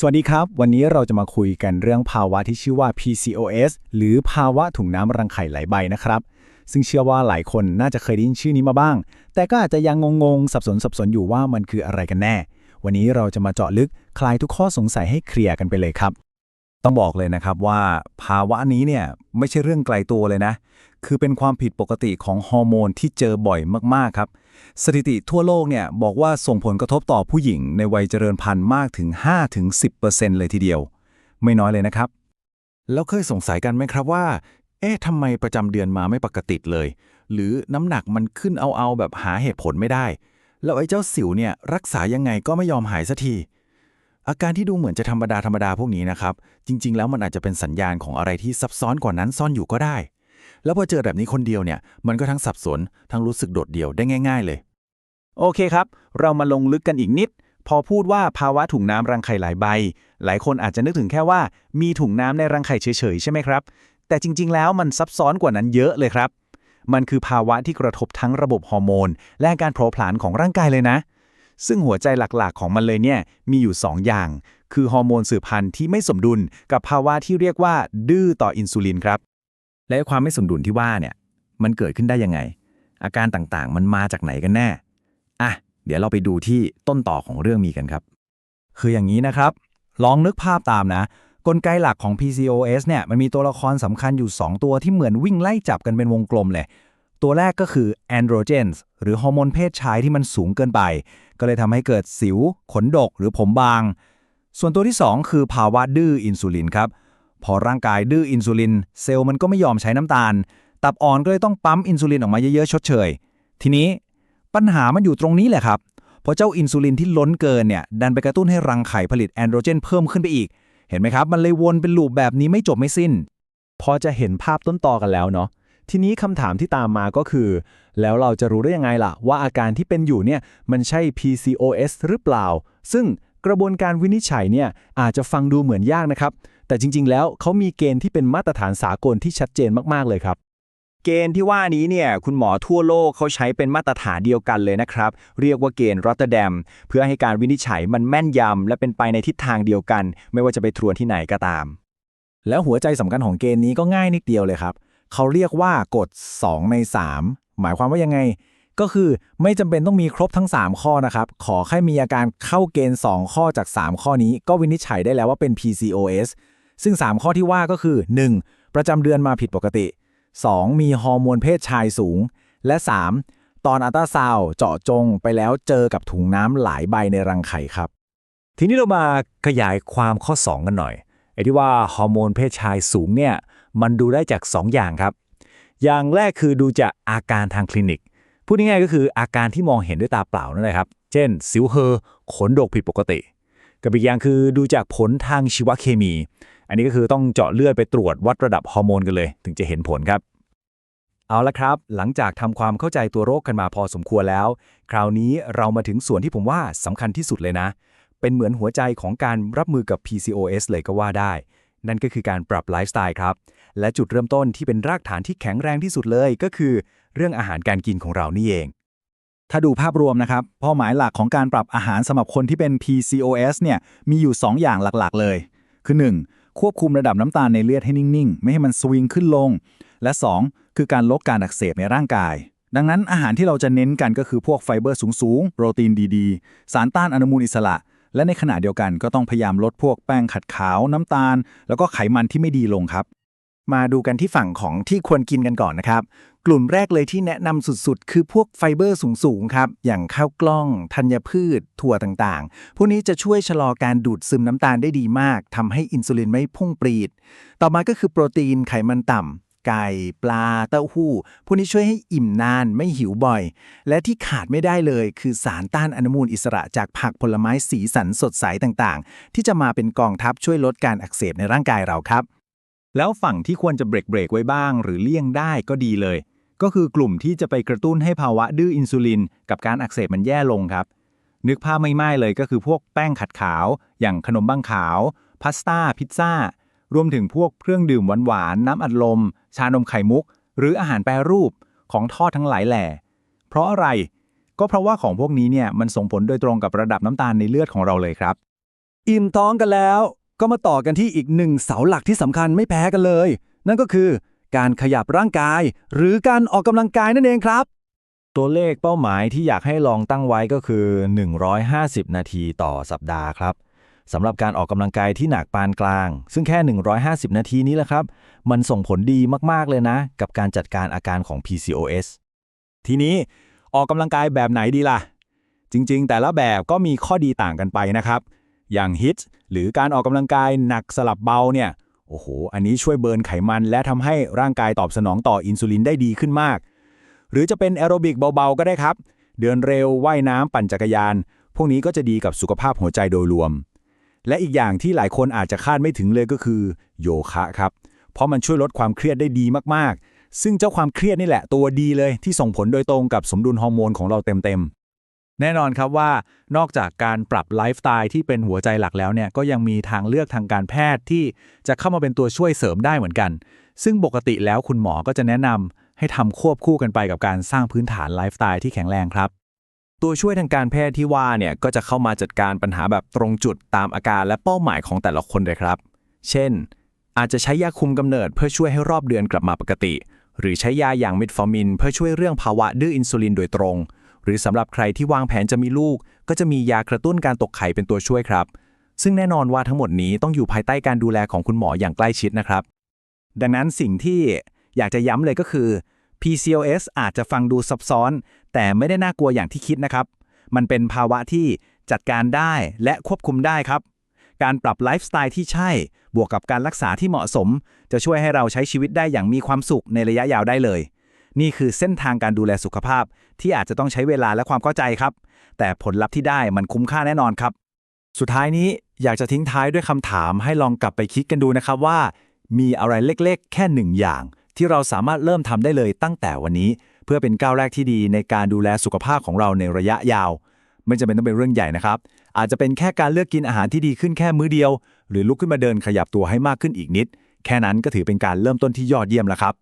สวัสดีครับ วันนี้เราจะมาคุยกันเรื่องภาวะที่ชื่อว่า PCOS หรือภาวะถุงน้ำรังไข่ไหลใบนะครับ ซึ่งเชื่อว่าหลายคนน่าจะเคยได้ยินชื่อนี้มาบ้าง แต่ก็อาจจะยังงงๆ สับสนสับสนอยู่ว่ามันคืออะไรกันแน่ วันนี้เราจะมาเจาะลึกคลายทุกข้อสงสัยให้เคลียร์กันไปเลยครับ ต้องบอกเลยนะครับว่า ภาวะนี้เนี่ยไม่ใช่เรื่องไกลตัวเลยนะ คือเป็นความผิดปกติของฮอร์โมนที่เจอบ่อยมากๆครับ สถิติทั่วโลกเนี่ยบอกว่าส่งผลกระทบต่อผู้หญิงในวัยเจริญพันธุ์มากถึง 5-10%เลยทีเดียว ไม่น้อยเลยนะครับ แล้วเคยสงสัยกันไหมครับว่า เอ๊ะทำไมประจำเดือนมาไม่ปกติเลย หรือน้ำหนักมันขึ้นเอาๆแบบหาเหตุผลไม่ได้ แล้วไอ้เจ้าสิวเนี่ยรักษายังไงก็ไม่ยอมหายสักทีอาการที่ดูเหมือนจะธรรมดาธรรมดาพวกนี้นะครับ จริง ๆ แล้วมันอาจจะเป็นสัญญาณของอะไรที่ซับซ้อนกว่านั้นซ่อนอยู่ก็ได้ แล้วพอเจอแบบนี้คนเดียวเนี่ย มันก็ทั้งสับสน ทั้งรู้สึกโดดเดี่ยวได้ง่าย ๆ เลย โอเคครับ เรามาลงลึกกันอีกนิด พอพูดว่าภาวะถุงน้ำรังไข่หลายใบ หลายคนอาจจะนึกถึงแค่ว่า มีถุงน้ำในรังไข่เฉยๆ ใช่ไหมครับ แต่จริง ๆ แล้วมันซับซ้อนกว่านั้นเยอะเลยครับ มันคือภาวะที่กระทบทั้งระบบฮอร์โมน และการเผาผลาญของร่างกายเลยนะ ซึ่งหัวใจหลักๆ ของมันเลยเนี่ยมีอยู่ 2 อย่าง คือฮอร์โมนสืบพันธุ์ที่ไม่สมดุล กับภาวะที่เรียกว่า ดื้อต่ออินซูลินครับ และความไม่สมดุลที่ว่าเนี่ย มันเกิดขึ้นได้ยังไง อาการต่างๆ มันมาจากไหนกันแน่ อะ เดี๋ยวเราไปดูที่ต้นต่อของเรื่องมีกันครับ คืออย่างนี้นะครับ ลองนึกภาพตามนะ กลไกหลักของ PCOS เนี่ย มันมีตัวละครสำคัญอยู่ 2 ตัวที่เหมือนวิ่งไล่จับกันเป็นวงกลมเลย ตัวแรกก็คือ androgens หรือฮอร์โมนเพศชายที่มันสูงเกินไป ก็เลยทำให้เกิดสิว ขนดก หรือผมบาง ส่วนตัวที่ 2 คือภาวะดื้ออินซูลินครับ พอร่างกายดื้ออินซูลิน เซลล์มันก็ไม่ยอมใช้น้ำตาล ตับอ่อนก็เลยต้องปั๊มอินซูลินออกมาเยอะๆชดเชย ทีนี้ปัญหามันอยู่ตรงนี้แหละครับ เพราะเจ้าอินซูลินที่ล้นเกินเนี่ยดันไปกระตุ้นให้รังไข่ผลิตแอนโดรเจนเพิ่มขึ้นไปอีก เห็นไหมครับ มันเลยวนเป็นลูปแบบนี้ไม่จบไม่สิ้น พอจะเห็นภาพต้นตอกันแล้วเนาะ ทีนี้คำถามที่ตามมาก็คือ แล้วเราจะรู้ได้ยังไงล่ะ ว่าอาการที่เป็นอยู่เนี่ยมันใช่ PCOS หรือเปล่า ซึ่ง กระบวนการวินิจฉัยเนี่ยอาจจะฟังดูเหมือนยากนะครับ แต่จริง ๆ แล้วเขามีเกณฑ์ที่เป็นมาตรฐานสากลที่ชัดเจนมากๆเลยครับเกณฑ์ที่ว่านี้เนี่ยคุณหมอทั่วโลกเขาใช้เป็นมาตรฐานเดียวกันเลยนะครับ เรียกว่าเกณฑ์รอตเตอร์แดมเพื่อให้การวินิจฉัยมันแม่นยำและเป็นไปในทิศทางเดียวกัน ไม่ว่าจะไปตรวจที่ไหนก็ตาม แล้วหัวใจสำคัญของเกณฑ์นี้ก็ง่ายนิดเดียวเลยครับ เขาเรียกว่ากฎ 2 ใน 3 หมายความว่ายังไง ก็คือไม่จำเป็นต้องมีครบทั้ง 3 ข้อนะครับ ขอแค่มีอาการเข้าเกณฑ์ 2 ข้อจาก 3 ข้อนี้ ก็วินิจฉัยได้แล้วว่าเป็น PCOS ซึ่ง 3 ข้อที่ว่าก็คือ 1. ประจำเดือนมาผิดปกติ 2. มีฮอร์โมนเพศชายสูง และ 3. ตอนอัลตราซาว์เจาะจงไปแล้วเจอกับถุงน้ำหลายใบในรังไข่ครับ ทีนี้เรามาขยายความข้อ 2 กันหน่อยไอ้ที่ว่าฮอร์โมนเพศชายสูงเนี่ยมันดูได้จาก 2 อย่างครับ อย่างแรกคือดูจากอาการทางคลินิก พูดง่ายๆก็คืออาการที่มองเห็นด้วยตาเปล่านั่นแหละครับ เช่น สิวเฮอขนดกผิดปกติ กับอีกอย่างคือดูจากผลทางชีวเคมี อันนี้ก็คือต้องเจาะเลือดไปตรวจวัดระดับฮอร์โมนกันเลย ถึงจะเห็นผลครับ เอาละครับ หลังจากทำความเข้าใจตัวโรคกันมาพอสมควรแล้ว คราวนี้เรามาถึงส่วนที่ผมว่าสำคัญที่สุดเลยนะ เป็นเหมือนหัวใจของการรับมือกับ PCOS เลยก็ว่าได้ นั่นก็คือการปรับไลฟ์สไตล์ครับ และจุดเริ่มต้นที่เป็นรากฐานที่แข็งแรงที่สุดเลยก็คือ เรื่องอาหารการกินของเรานี่เอง ถ้าดูภาพรวมนะครับเป้าหมายหลักของการปรับอาหารสำหรับคนที่เป็น PCOS เนี่ยมีอยู่ 2 อย่างหลักๆ เลย คือ 1. ควบคุมระดับน้ำตาลในเลือดให้นิ่งๆ ไม่ให้มันสวิงขึ้นลง และ 2. คือการลดการอักเสบในร่างกาย ดังนั้นอาหารที่เราจะเน้นกันก็คือพวกไฟเบอร์สูงๆ โปรตีนดีๆ สารต้านอนุมูลอิสระ และในขณะเดียวกันก็ต้องพยายามลดพวกแป้งขัดขาวน้ำตาล แล้วก็ไขมันที่ไม่ดีลงครับ มาดูกันที่ฝั่งของที่ควรกินกันก่อนนะครับ กลุ่มแรกเลยที่แนะนำสุดๆ คือพวกไฟเบอร์สูงๆครับ อย่างข้าวกล้อง ธัญพืช ถั่วต่างๆ พวกนี้จะช่วยชะลอการดูดซึมน้ำตาลได้ดีมากทำให้อินซูลินไม่พุ่งปรีด ต่อมาก็คือโปรตีนไขมันต่ำไก่ปลาเต้าหู้ พวกนี้ช่วยให้อิ่มนานไม่หิวบ่อย และที่ขาดไม่ได้เลย คือสารต้านอนุมูลอิสระจากผักผลไม้สีสันสดใสต่างๆ ที่จะมาเป็นกองทัพช่วยลดการอักเสบในร่างกายเราครับ แล้วฝั่งที่ควรจะเบรกเบรกไว้บ้าง หรือเลี่ยงได้ก็ดีเลย ก็คือกลุ่มที่จะไปกระตุ้นให้ภาวะดื้ออินซูลิน กับการอักเสบมันแย่ลงครับ นึกภาพไม่ไม่เลยก็คือพวกแป้งขัดขาว อย่างขนมบ้งขาว พาสต้า พิซซ่า รวมถึงพวกเครื่องดื่มหวานๆน้ำอัดลม ชานมไข่มุก หรืออาหารแปรรูปของทอดทั้งหลายแหล่ เพราะอะไร ก็เพราะว่าของพวกนี้เนี่ยมันส่งผลโดยตรงกับระดับน้ำตาลในเลือดของเราเลยครับ อิ่มท้องกันแล้ว ก็มาต่อกันที่อีกหนึ่งเสาหลักที่สำคัญไม่แพ้กันเลย นั่นก็คือการขยับร่างกาย หรือการออกกำลังกายนั่นเองครับ ตัวเลขเป้าหมายที่อยากให้ลองตั้งไว้ก็คือ 150 นาทีต่อสัปดาห์ครับสำหรับการออกกำลังกายที่หนักปานกลาง ซึ่งแค่ 150 นาทีนี้แหละครับ มันส่งผลดีมาก ๆ เลยนะ กับการจัดการอาการของ PCOS ทีนี้ออกกำลังกายแบบไหนดีล่ะ จริง ๆ แต่ละแบบก็มีข้อดีต่างกันไปนะครับ อย่างฮิต หรือการออกกำลังกายหนักสลับเบาเนี่ยโอ้โห อันนี้ช่วยเบิร์นไขมัน และทำให้ร่างกายตอบสนองต่ออินซูลินได้ดีขึ้นมาก หรือจะเป็นแอโรบิกเบาๆ ก็ได้ครับ เดินเร็ว ว่ายน้ำปั่นจักรยาน พวกนี้ก็จะดีกับสุขภาพหัวใจโดยรวม และอีกอย่างที่หลายคนอาจจะคาดไม่ถึงเลยก็คือ โยคะครับ เพราะมันช่วยลดความเครียดได้ดีมากๆ ซึ่งเจ้าความเครียดนี่แหละตัวดีเลยที่ส่งผลโดยตรงกับสมดุลฮอร์โมนของเราเต็มๆ แน่นอนครับว่านอกจากการปรับไลฟ์สไตล์ที่เป็นหัวใจหลักแล้วเนี่ยก็ยังมีทางเลือกทางการแพทย์ที่จะเข้ามาเป็นตัวช่วยเสริมได้เหมือนกัน ซึ่งปกติแล้วคุณหมอก็จะแนะนำให้ทำควบคู่กันไปกับการสร้างพื้นฐานไลฟ์สไตล์ที่แข็งแรงครับ ตัวช่วยทางการแพทย์ที่ว่าเนี่ยก็จะเข้ามาจัดการปัญหาแบบตรงจุดตามอาการและเป้าหมายของแต่ละคนเลยครับ เช่น อาจจะใช้ยาคุมกำเนิดเพื่อช่วยให้รอบเดือนกลับมาปกติ หรือใช้ยาอย่างเมทฟอร์มิน เพื่อช่วยเรื่องภาวะดื้ออินซูลินโดยตรง หรือสำหรับใครที่วางแผนจะมีลูก ก็จะมียากระตุ้นการตกไข่เป็นตัวช่วยครับ ซึ่งแน่นอนว่าทั้งหมดนี้ต้องอยู่ภายใต้การดูแลของคุณหมออย่างใกล้ชิดนะครับ ดังนั้นสิ่งที่อยากจะย้ำเลยก็คือ PCOS อาจจะฟังดูซับซ้อน แต่ไม่ได้น่ากลัวอย่างที่คิดนะครับ มันเป็นภาวะที่จัดการได้และควบคุมได้ครับ การปรับไลฟ์สไตล์ที่ใช่ บวกกับการรักษาที่เหมาะสม จะช่วยให้เราใช้ชีวิตได้อย่างมีความสุขในระยะยาวได้เลย นี่คือเส้นทางการดูแลสุขภาพ ที่อาจจะต้องใช้เวลาและความเข้าใจครับ แต่ผลลัพธ์ที่ได้มันคุ้มค่าแน่นอนครับ สุดท้ายนี้อยากจะทิ้งท้ายด้วยคำถามให้ลองกลับไปคิดกันดูนะครับว่า มีอะไรเล็กๆ แค่หนึ่งอย่าง ที่เราสามารถเริ่มทำได้เลยตั้งแต่วันนี้ เพื่อเป็นก้าวแรกที่ดีในการดูแลสุขภาพของเราในระยะยาว ไม่จำเป็นต้องเป็นเรื่องใหญ่นะครับ อาจจะเป็นแค่การเลือกกินอาหารที่ดีขึ้นแค่มื้อเดียว หรือลุกขึ้นมาเดินขยับตัวให้มากขึ้นอีกนิด แค่นั้นก็ถือเป็นการเริ่มต้นที่ยอดเยี่ยมแล้วครับ